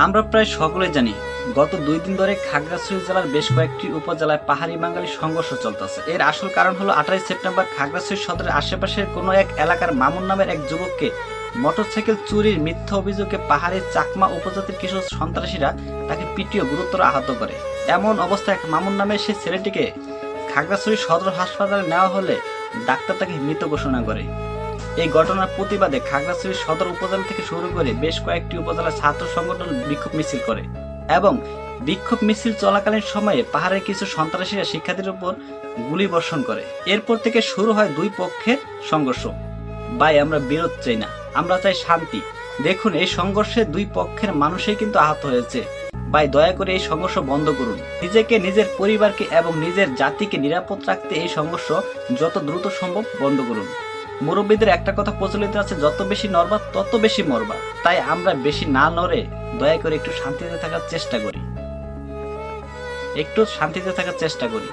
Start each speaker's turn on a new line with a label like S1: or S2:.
S1: আমরা প্রায় সকলে জানি, গত দুই দিন ধরে খাগড়াছড়ি জেলার বেশ কয়েকটি উপজেলায় পাহাড়ি বাঙালি সংঘর্ষ চলতেছে। এর আসল কারণ হলো আঠাশ সেপ্টেম্বর খাগড়াছড়ি সদরের আশেপাশের কোনো এক এলাকার মামুন নামের এক যুবককে মোটরসাইকেল চুরির মিথ্যা অভিযোগে পাহাড়ের চাকমা উপজাতির কিছু সন্ত্রাসীরা তাকে পিটিয়ে গুরুতর আহত করে। এমন অবস্থায় এক মামুন নামের সেই ছেলেটিকে খাগড়াছড়ি সদর হাসপাতালে নেওয়া হলে ডাক্তার তাকে মৃত ঘোষণা করে। এই ঘটনার প্রতিবাদে খাগড়াছড়ি সদর উপজেলা থেকে শুরু করে বেশ কয়েকটি উপজেলা ছাত্র সংগঠন বিক্ষোভ মিছিল করে এবং বিক্ষোভ মিছিল চলাকালীন সময়ে পাহাড়ের কিছু সন্ত্রাসীরা শিক্ষার্থীর উপর গুলি বর্ষণ করে। এরপর থেকে শুরু হয় দুই পক্ষের সংঘর্ষ। ভাই, আমরা বিরোধ চাই না, আমরা চাই শান্তি। দেখুন, এই সংঘর্ষে দুই পক্ষের মানুষই কিন্তু আহত হয়েছে। ভাই, দয়া করে এই সংঘর্ষ বন্ধ করুন। নিজেকে, নিজের পরিবারকে এবং নিজের জাতিকে নিরাপদ রাখতে এই সংঘর্ষ যত দ্রুত সম্ভব বন্ধ করুন। মুরব্বীদের একটা কথা প্রচলিত আছে, যত বেশি নড়বা, তত বেশি মরবা। তাই আমরা বেশি না নড়ে দয়া করে একটু শান্তিতে থাকার চেষ্টা করি। একটু শান্তিতে থাকার চেষ্টা করি।